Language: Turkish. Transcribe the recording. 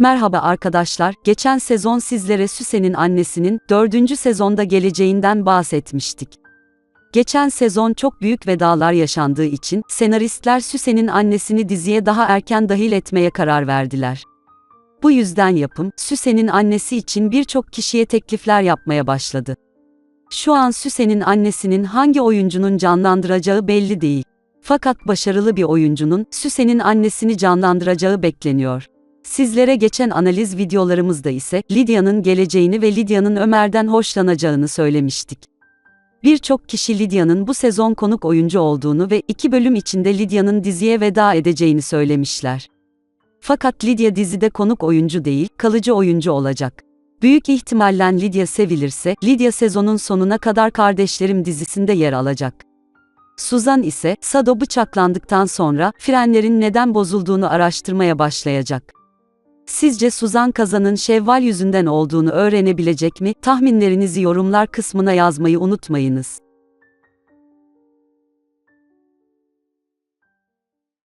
Merhaba arkadaşlar, geçen sezon sizlere Süsen'in annesinin 4. sezonda geleceğinden bahsetmiştik. Geçen sezon çok büyük vedalar yaşandığı için senaristler Süsen'in annesini diziye daha erken dahil etmeye karar verdiler. Bu yüzden yapım, Süsen'in annesi için birçok kişiye teklifler yapmaya başladı. Şu an Süsen'in annesinin hangi oyuncunun canlandıracağı belli değil. Fakat başarılı bir oyuncunun Süsen'in annesini canlandıracağı bekleniyor. Sizlere geçen analiz videolarımızda ise Lidya'nın geleceğini ve Lidya'nın Ömer'den hoşlanacağını söylemiştik. Birçok kişi Lidya'nın bu sezon konuk oyuncu olduğunu ve iki bölüm içinde Lidya'nın diziye veda edeceğini söylemişler. Fakat Lidya dizide konuk oyuncu değil, kalıcı oyuncu olacak. Büyük ihtimalle Lidya sevilirse, Lidya sezonun sonuna kadar Kardeşlerim dizisinde yer alacak. Suzan ise, Sado bıçaklandıktan sonra, frenlerin neden bozulduğunu araştırmaya başlayacak. Sizce Suzan Kazan'ın Şevval yüzünden olduğunu öğrenebilecek mi? Tahminlerinizi yorumlar kısmına yazmayı unutmayınız.